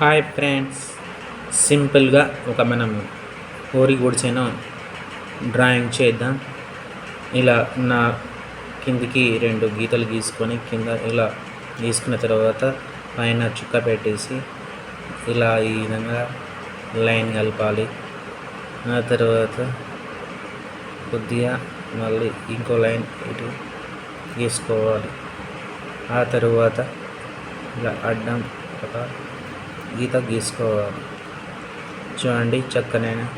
Hi friends. సింపుల్గా ఒక మనం ఊరి గుడిసెను డ్రాయింగ్ చేద్దాం. ఇలా నా కిందికి రెండు గీతలు గీసుకొని కింద ఇలా గీసుకున్న తర్వాత పైన చుక్క పెట్టేసి ఇలా ఈ విధంగా లైన్ కలపాలి. ఆ తర్వాత కొద్దిగా మళ్ళీ ఇంకో లైన్ ఇటు గీసుకోవాలి. ఆ తరువాత ఇలా అడ్డం ఒక గీత గీసుకోవాలి చూడండి చక్కనైన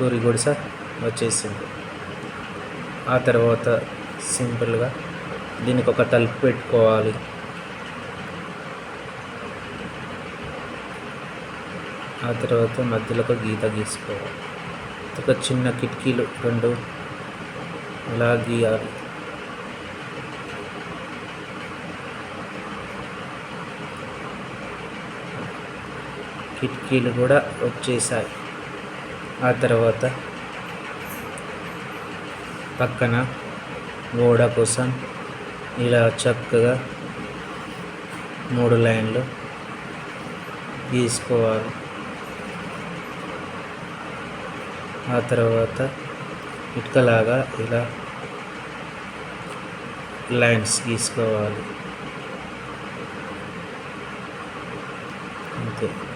పూరి గుడిస వచ్చేసింది. ఆ తర్వాత సింపుల్గా దీనికి ఒక తలుపు పెట్టుకోవాలి. ఆ తర్వాత మధ్యలో ఒక గీత గీసుకోవాలి. ఒక చిన్న కిటికీలు రెండు. అలా గీయాలి. కిటికీలు కూడా వచ్చేసాయి. ఆ తర్వాత పక్కన గోడ కోసం ఇలా చక్కగా మూడు లైన్లు గీసుకోవాలి. ఆ తర్వాత ఇటుకలాగా ఇలా లైన్స్ గీసుకోవాలి. అంతే.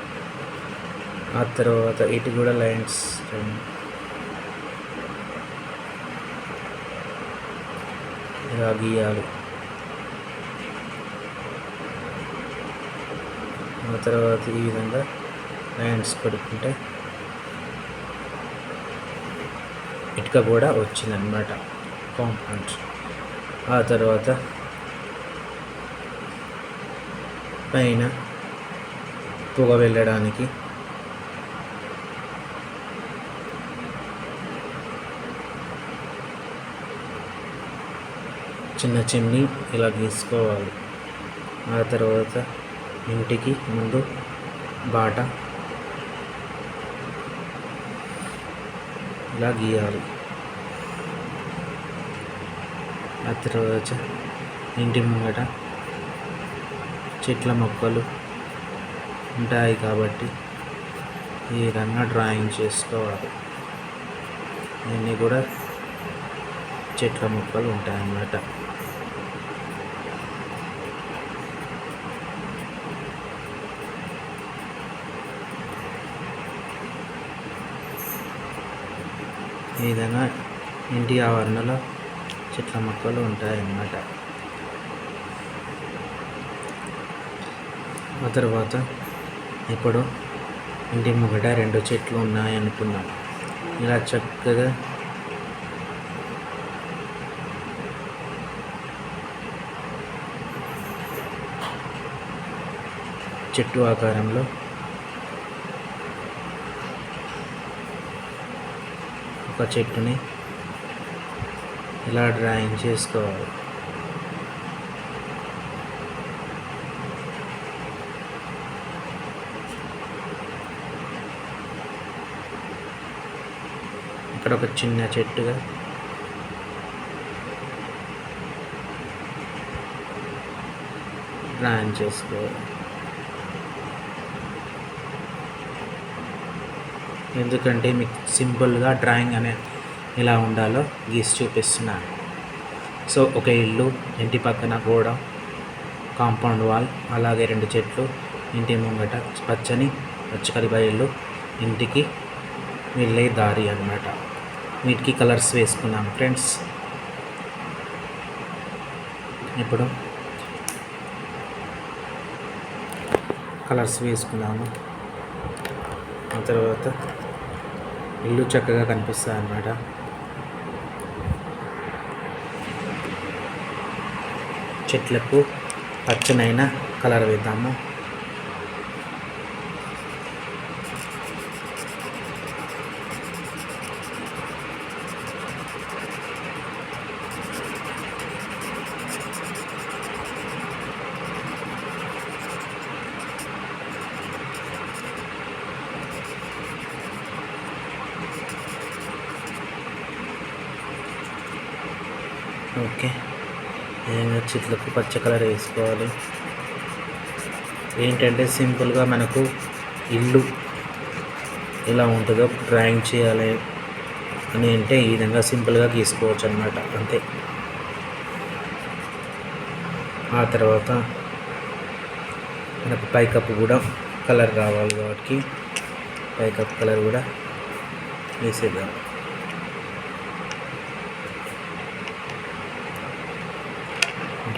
ఆ తర్వాత ఇటు కూడా లైన్స్ ఇలా గీయాలి. ఆ తర్వాత ఈ విధంగా లైన్స్ కొడుకుంటే ఇటుక కూడా వచ్చిందనమాట కాంపౌండ్. ఆ తర్వాత పైన పొగ వెళ్ళడానికి చిన్న చిన్ని ఇలా గీసుకోవాలి. ఆ తర్వాత ఇంటికి ముందు బాట ఇలా గీయాలి. ఆ తర్వాత ఇంటి ముంగట చెట్ల మొక్కలు ఉంటాయి కాబట్టి ఈ విధంగా డ్రాయింగ్ చేసుకోవాలి. ఇవన్నీ కూడా చెట్ల మొక్కలు ఉంటాయన్నమాట. ఈ విధంగా ఇంటి ఆవరణలో చెట్ల మొక్కలు ఉంటాయన్నమాట. ఆ తర్వాత ఇప్పుడు ఇంటి ముంగట రెండు చెట్లు ఉన్నాయనుకున్నాం. ఇలా చక్కగా చెట్టు ఆకారంలో ఒక చెట్టుని ఇలా డ్రాయింగ్ చేసుకోవాలి? ఇక్కడ ఒక చిన్న చెట్టుగా. డ్రాయింగ్ చేసుకోవాలి. ఎందుకంటే మీకు సింపుల్గా డ్రాయింగ్ అనే ఎలా ఉండాలో గీసి చూపిస్తున్నాను. సో ఒక ఇల్లు ఇంటి పక్కన గోడ కాంపౌండ్ వాల్ అలాగే రెండు చెట్లు ఇంటి ముంగట పచ్చని పచ్చకరి బయళ్ళు ఇంటికి వెళ్ళే దారి అన్నమాట. వీటికి కలర్స్ వేసుకున్నాం ఫ్రెండ్స్. ఇప్పుడు కలర్స్ వేసుకున్నాము. ఆ తర్వాత ఇల్లు చక్కగా కనిపిస్తుంది అన్నమాట చెట్లకు పచ్చనైన కలర్ వేద్దాము. ఓకే. ఏమైనా చెట్లకు పచ్చ కలర్ వేసుకోవాలి? ఏంటంటే సింపుల్గా మనకు ఇల్లు ఎలా ఉంటుందో డ్రాయింగ్ చేయాలి అని అంటే ఈ విధంగా సింపుల్గా గీసుకోవచ్చు అనమాట అంతే. ఆ తర్వాత మనకు పైకప్పు కూడా కలర్ రావాలి కాబట్టి పైకప్పు కలర్ కూడా వేసేద్దాం.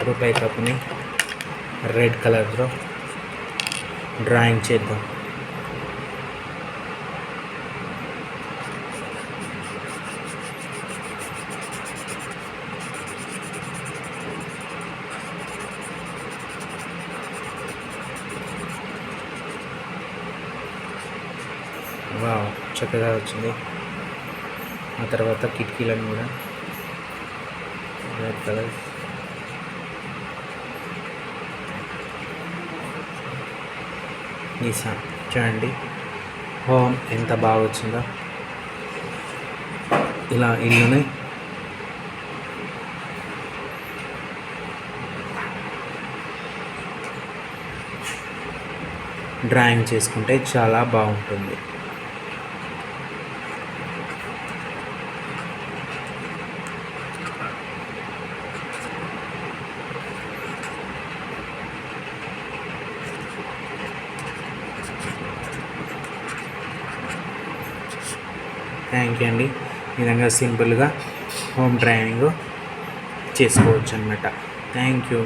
రూపాయి కప్ని రెడ్ కలర్తో డ్రాయింగ్ చేద్దాం. వావ్ చక్కగా వచ్చింది. ఆ తర్వాత కిటికీలను కూడా రెడ్ కలర్ నిసాన్ చూడండి. హోమ్ ఎంత బాగా వచ్చిందో ఇలా ఇల్లుని. డ్రాయింగ్ చేసుకుంటే చాలా బాగుంటుంది. థ్యాంక్ యూ అండి. ఈ విధంగా సింపుల్గా హోమ్ డ్రాయింగ్ చేసుకోవచ్చు అనమాట థ్యాంక్ యూ